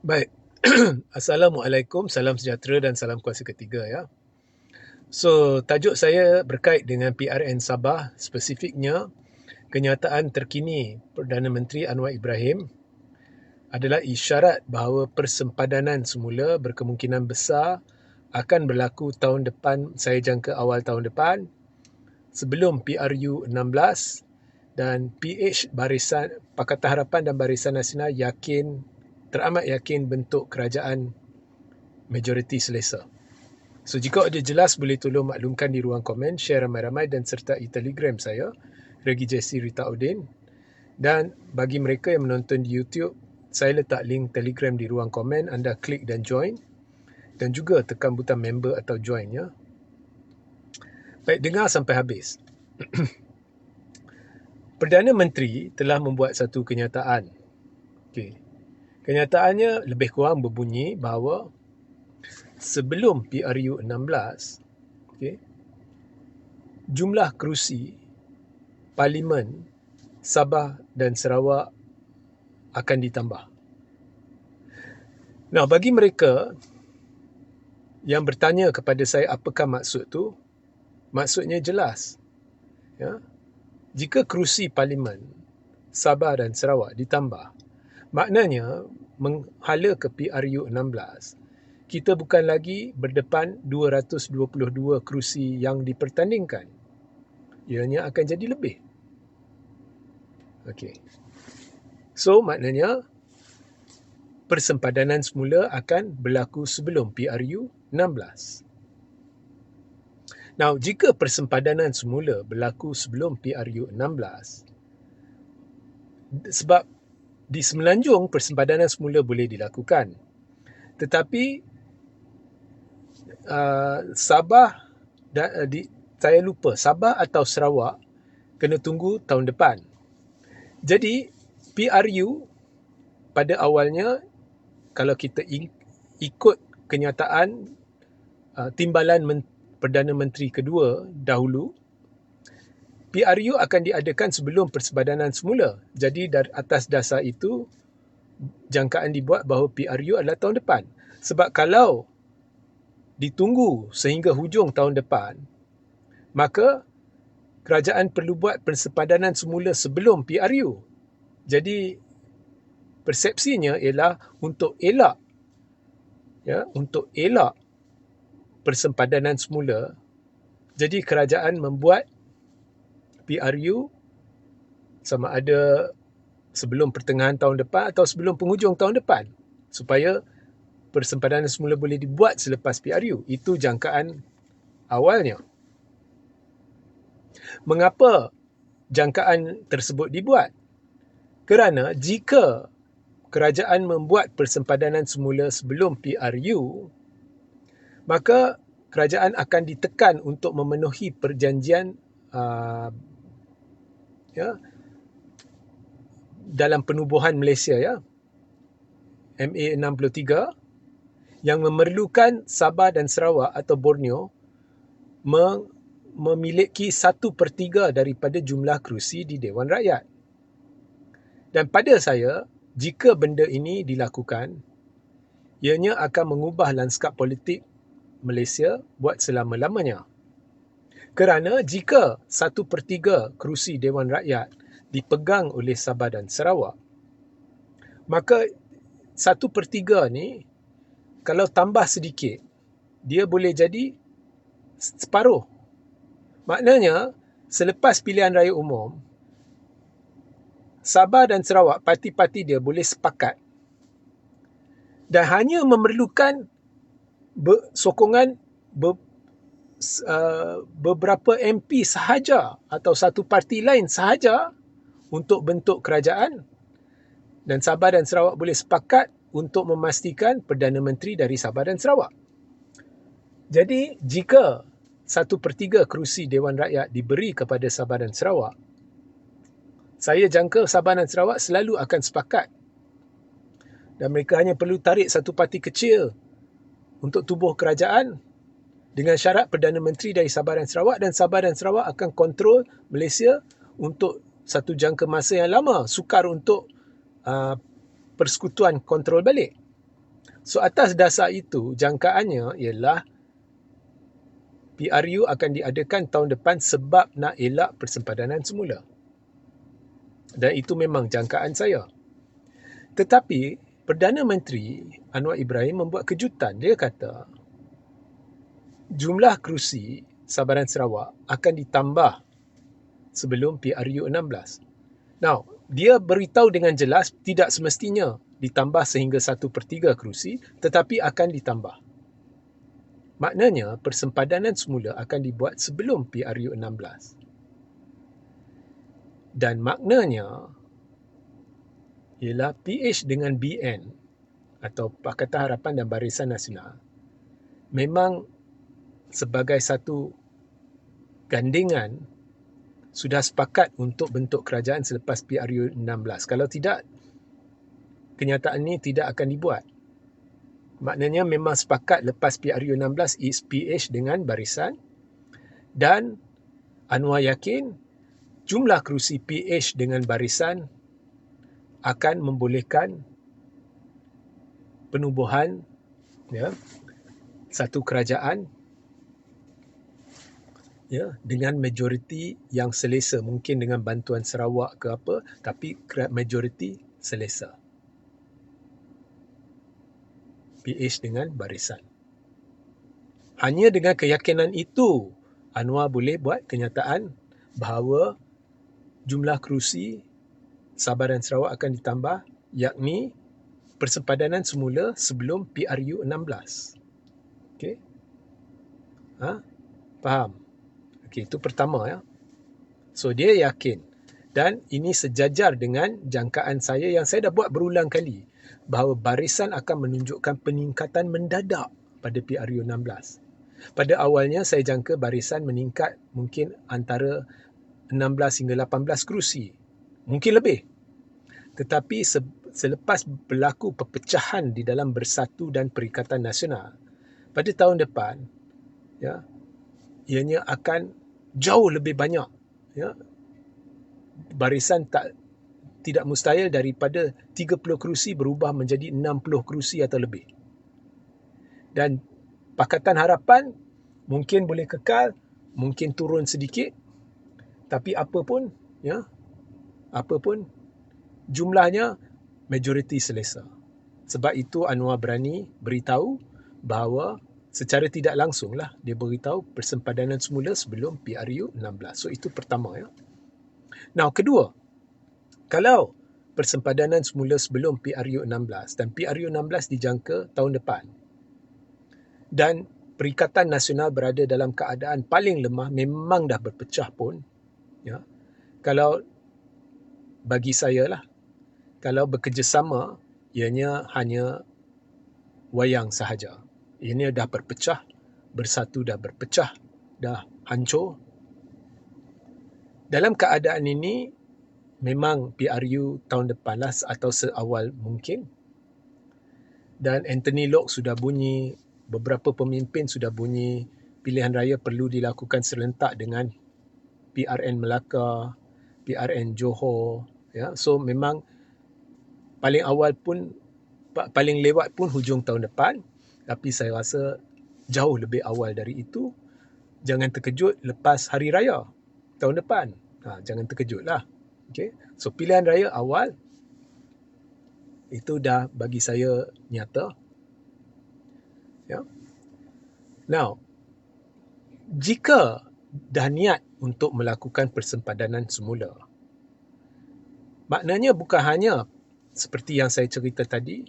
Baik. Assalamualaikum, salam sejahtera dan salam kuasa ketiga ya. So, tajuk saya berkait dengan PRN Sabah, spesifiknya kenyataan terkini Perdana Menteri Anwar Ibrahim adalah isyarat bahawa persempadanan semula berkemungkinan besar akan berlaku tahun depan, saya jangka awal tahun depan, sebelum PRU 16 dan PH Barisan Pakatan Harapan dan Barisan Nasional yakin teramat yakin bentuk kerajaan majoriti selesa. So jika ada jelas boleh tolong maklumkan di ruang komen, share ramai-ramai dan sertai telegram saya, Regi Jesse Rita Udin. Dan bagi mereka yang menonton di YouTube, saya letak link telegram di ruang komen, anda klik dan join. Dan juga tekan butang member atau join ya. Baik, dengar sampai habis. Perdana Menteri telah membuat satu kenyataan. Okay. Kenyataannya lebih kurang berbunyi bahawa sebelum PRU 16, okay, jumlah kerusi Parlimen Sabah dan Sarawak akan ditambah. Nah, bagi mereka yang bertanya kepada saya apakah maksud tu, maksudnya jelas. Ya. Jika kerusi Parlimen Sabah dan Sarawak ditambah, Maknanya, menghala ke PRU 16, kita bukan lagi berdepan 222 kerusi yang dipertandingkan. Ianya akan jadi lebih. Okey. So, maknanya, persempadanan semula akan berlaku sebelum PRU 16. Now, jika persempadanan semula berlaku sebelum PRU 16, sebab di Semenanjung persempadanan semula boleh dilakukan. Tetapi uh, Sabah dan uh, di saya lupa Sabah atau Sarawak kena tunggu tahun depan. Jadi PRU pada awalnya kalau kita ikut kenyataan uh, timbalan Men- Perdana Menteri kedua dahulu PRU akan diadakan sebelum persebadanan semula. Jadi dari atas dasar itu jangkaan dibuat bahawa PRU adalah tahun depan. Sebab kalau ditunggu sehingga hujung tahun depan, maka kerajaan perlu buat persepadanan semula sebelum PRU. Jadi persepsinya ialah untuk elak ya, untuk elak persempadanan semula. Jadi kerajaan membuat PRU sama ada sebelum pertengahan tahun depan atau sebelum penghujung tahun depan supaya persempadanan semula boleh dibuat selepas PRU. Itu jangkaan awalnya. Mengapa jangkaan tersebut dibuat? Kerana jika kerajaan membuat persempadanan semula sebelum PRU, maka kerajaan akan ditekan untuk memenuhi perjanjian uh, ya dalam penubuhan Malaysia ya MA 63 yang memerlukan Sabah dan Sarawak atau Borneo memiliki satu per tiga daripada jumlah kerusi di Dewan Rakyat. Dan pada saya, jika benda ini dilakukan, ianya akan mengubah lanskap politik Malaysia buat selama-lamanya. Kerana jika satu per tiga kerusi Dewan Rakyat dipegang oleh Sabah dan Sarawak, maka satu per tiga ni kalau tambah sedikit, dia boleh jadi separuh. Maknanya, selepas pilihan raya umum, Sabah dan Sarawak, parti-parti dia boleh sepakat dan hanya memerlukan sokongan uh, beberapa MP sahaja atau satu parti lain sahaja untuk bentuk kerajaan dan Sabah dan Sarawak boleh sepakat untuk memastikan Perdana Menteri dari Sabah dan Sarawak. Jadi jika satu per tiga kerusi Dewan Rakyat diberi kepada Sabah dan Sarawak, saya jangka Sabah dan Sarawak selalu akan sepakat dan mereka hanya perlu tarik satu parti kecil untuk tubuh kerajaan dengan syarat Perdana Menteri dari Sabah dan Sarawak dan Sabah dan Sarawak akan kontrol Malaysia untuk satu jangka masa yang lama sukar untuk uh, persekutuan kontrol balik. So atas dasar itu jangkaannya ialah PRU akan diadakan tahun depan sebab nak elak persempadanan semula. Dan itu memang jangkaan saya. Tetapi Perdana Menteri Anwar Ibrahim membuat kejutan. Dia kata jumlah kerusi Sabaran Sarawak akan ditambah sebelum PRU 16. Now, dia beritahu dengan jelas tidak semestinya ditambah sehingga 1 per 3 kerusi tetapi akan ditambah. Maknanya persempadanan semula akan dibuat sebelum PRU 16. Dan maknanya ialah PH dengan BN atau Pakatan Harapan dan Barisan Nasional memang sebagai satu gandingan sudah sepakat untuk bentuk kerajaan selepas PRU 16. Kalau tidak, kenyataan ini tidak akan dibuat. Maknanya memang sepakat lepas PRU 16 is PH dengan barisan dan Anwar yakin jumlah kerusi PH dengan barisan akan membolehkan penubuhan ya, satu kerajaan ya, dengan majoriti yang selesa. Mungkin dengan bantuan Sarawak ke apa, tapi majoriti selesa. PH dengan barisan. Hanya dengan keyakinan itu, Anwar boleh buat kenyataan bahawa jumlah kerusi Sabah dan Sarawak akan ditambah yakni persempadanan semula sebelum PRU 16. Okey. Ha? Faham? Okey, itu pertama ya. So dia yakin dan ini sejajar dengan jangkaan saya yang saya dah buat berulang kali bahawa barisan akan menunjukkan peningkatan mendadak pada PRU 16. Pada awalnya saya jangka barisan meningkat mungkin antara 16 hingga 18 kerusi. Mungkin lebih. Tetapi selepas berlaku perpecahan di dalam Bersatu dan Perikatan Nasional pada tahun depan ya ianya akan jauh lebih banyak ya barisan tak tidak mustahil daripada 30 kerusi berubah menjadi 60 kerusi atau lebih. Dan Pakatan Harapan mungkin boleh kekal, mungkin turun sedikit. Tapi apa pun, ya, apa pun jumlahnya majoriti selesa. Sebab itu Anwar berani beritahu bahawa secara tidak langsung lah dia beritahu persempadanan semula sebelum PRU 16. So itu pertama ya. Now kedua, kalau persempadanan semula sebelum PRU 16 dan PRU 16 dijangka tahun depan dan Perikatan Nasional berada dalam keadaan paling lemah memang dah berpecah pun ya. Kalau bagi saya lah kalau bekerjasama ianya hanya wayang sahaja. Ini dah berpecah, bersatu dah berpecah, dah hancur. Dalam keadaan ini memang PRU tahun depan lah atau seawal mungkin. Dan Anthony Locke sudah bunyi, beberapa pemimpin sudah bunyi pilihan raya perlu dilakukan serentak dengan PRN Melaka, PRN Johor. Ya, so memang paling awal pun paling lewat pun hujung tahun depan tapi saya rasa jauh lebih awal dari itu jangan terkejut lepas hari raya tahun depan ha, jangan terkejut lah okay? so pilihan raya awal itu dah bagi saya nyata ya. now jika dah niat untuk melakukan persempadanan semula maknanya bukan hanya seperti yang saya cerita tadi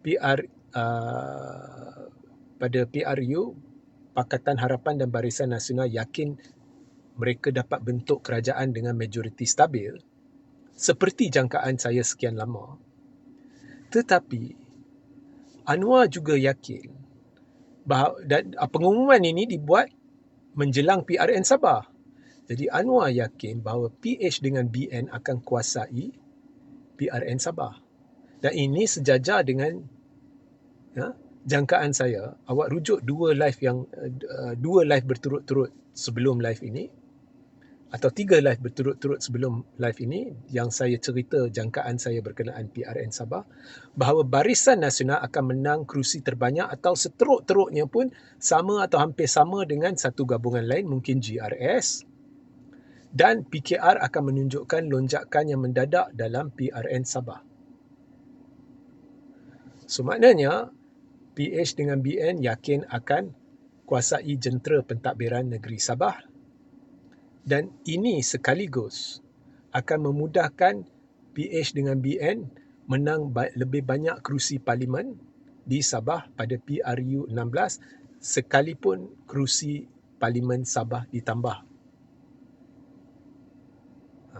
PR uh, pada PRU Pakatan Harapan dan Barisan Nasional yakin mereka dapat bentuk kerajaan dengan majoriti stabil seperti jangkaan saya sekian lama tetapi Anwar juga yakin bahawa dan uh, pengumuman ini dibuat menjelang PRN Sabah jadi Anwar yakin bahawa PH dengan BN akan kuasai PRN Sabah. Dan ini sejajar dengan ya, jangkaan saya. Awak rujuk dua live yang uh, dua live berturut-turut sebelum live ini. atau tiga live berturut-turut sebelum live ini yang saya cerita jangkaan saya berkenaan PRN Sabah bahawa Barisan Nasional akan menang kerusi terbanyak atau seteruk-teruknya pun sama atau hampir sama dengan satu gabungan lain mungkin GRS dan PKR akan menunjukkan lonjakan yang mendadak dalam PRN Sabah. So maknanya PH dengan BN yakin akan kuasai jentera pentadbiran negeri Sabah dan ini sekaligus akan memudahkan PH dengan BN menang lebih banyak kerusi parlimen di Sabah pada PRU 16 sekalipun kerusi parlimen Sabah ditambah. Ha,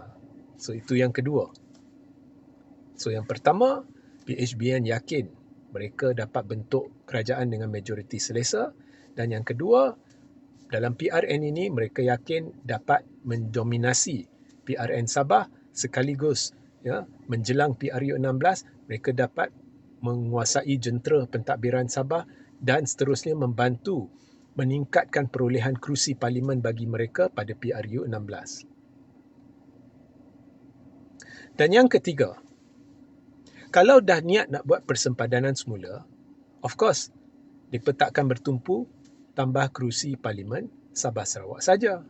so itu yang kedua. So yang pertama, PHBN yakin mereka dapat bentuk kerajaan dengan majoriti selesa dan yang kedua, dalam PRN ini mereka yakin dapat mendominasi PRN Sabah sekaligus ya menjelang PRU 16 mereka dapat menguasai jentera pentadbiran Sabah dan seterusnya membantu meningkatkan perolehan kerusi parlimen bagi mereka pada PRU 16. Dan yang ketiga, kalau dah niat nak buat persempadanan semula, of course, mereka takkan bertumpu tambah kerusi parlimen Sabah Sarawak saja.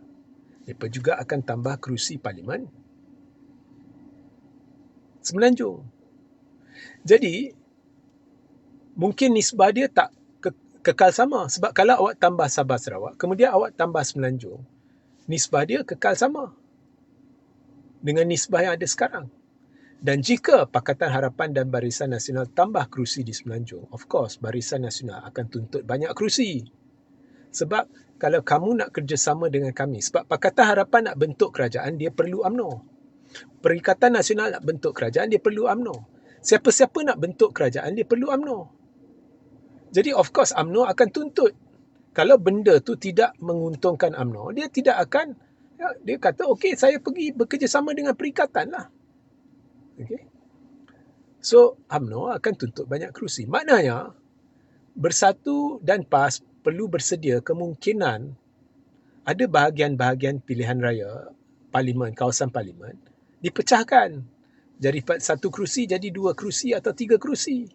Mereka juga akan tambah kerusi parlimen Semenanjung. Jadi, mungkin nisbah dia tak ke- kekal sama. Sebab kalau awak tambah Sabah Sarawak, kemudian awak tambah Semenanjung, nisbah dia kekal sama dengan nisbah yang ada sekarang. Dan jika Pakatan Harapan dan Barisan Nasional tambah kerusi di Semenanjung, of course Barisan Nasional akan tuntut banyak kerusi. Sebab kalau kamu nak kerjasama dengan kami, sebab Pakatan Harapan nak bentuk kerajaan, dia perlu UMNO. Perikatan Nasional nak bentuk kerajaan, dia perlu UMNO. Siapa-siapa nak bentuk kerajaan, dia perlu UMNO. Jadi of course UMNO akan tuntut. Kalau benda tu tidak menguntungkan UMNO, dia tidak akan, ya, dia kata, okey saya pergi bekerjasama dengan perikatan lah. Okay. So, UMNO akan tuntut banyak kerusi. Maknanya, bersatu dan PAS perlu bersedia kemungkinan ada bahagian-bahagian pilihan raya parlimen, kawasan parlimen dipecahkan. Jadi satu kerusi jadi dua kerusi atau tiga kerusi.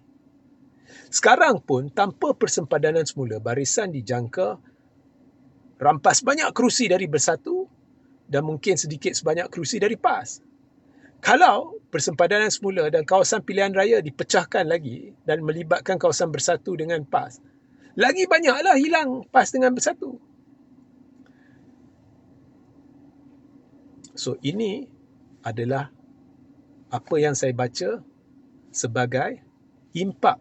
Sekarang pun tanpa persempadanan semula barisan dijangka rampas banyak kerusi dari bersatu dan mungkin sedikit sebanyak kerusi dari PAS. Kalau persempadanan semula dan kawasan pilihan raya dipecahkan lagi dan melibatkan kawasan bersatu dengan PAS, lagi banyaklah hilang PAS dengan bersatu. So ini adalah apa yang saya baca sebagai impak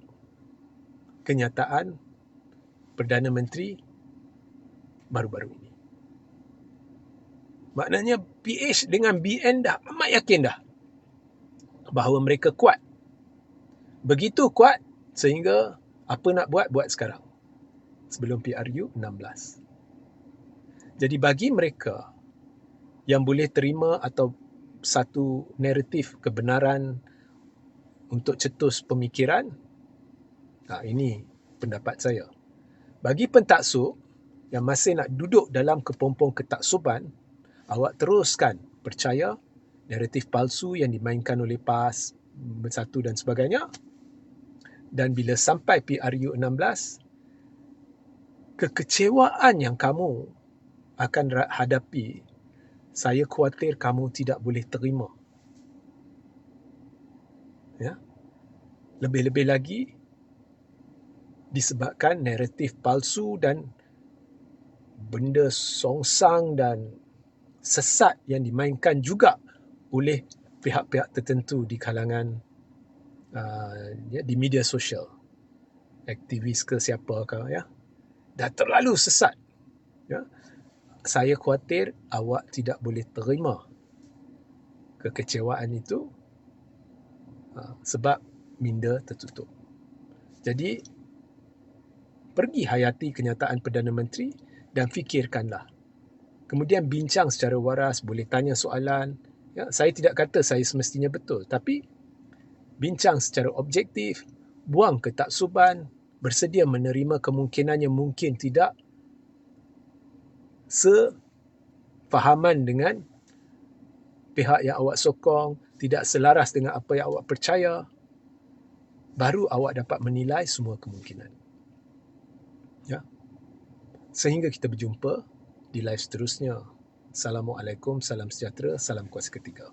kenyataan Perdana Menteri baru-baru ini. Maknanya PH dengan BN dah amat yakin dah bahawa mereka kuat. Begitu kuat sehingga apa nak buat, buat sekarang sebelum PRU 16. Jadi bagi mereka yang boleh terima atau satu naratif kebenaran untuk cetus pemikiran, nah ini pendapat saya. Bagi pentaksub yang masih nak duduk dalam kepompong ketaksuban, awak teruskan percaya naratif palsu yang dimainkan oleh PAS, Bersatu dan sebagainya. Dan bila sampai PRU 16, kekecewaan yang kamu akan hadapi, saya khawatir kamu tidak boleh terima. Ya. Lebih-lebih lagi disebabkan naratif palsu dan benda songsang dan sesat yang dimainkan juga oleh pihak-pihak tertentu di kalangan uh, ya, di media sosial aktivis ke siapa ke ya dah terlalu sesat. Ya. Saya khawatir awak tidak boleh terima kekecewaan itu ha, sebab minda tertutup. Jadi, pergi hayati kenyataan Perdana Menteri dan fikirkanlah. Kemudian bincang secara waras, boleh tanya soalan. Ya, saya tidak kata saya semestinya betul, tapi bincang secara objektif, buang ketaksuban, bersedia menerima kemungkinan yang mungkin tidak sefahaman dengan pihak yang awak sokong tidak selaras dengan apa yang awak percaya, baru awak dapat menilai semua kemungkinan. Ya. Sehingga kita berjumpa di live seterusnya. Assalamualaikum, salam sejahtera, salam kuasa ketiga.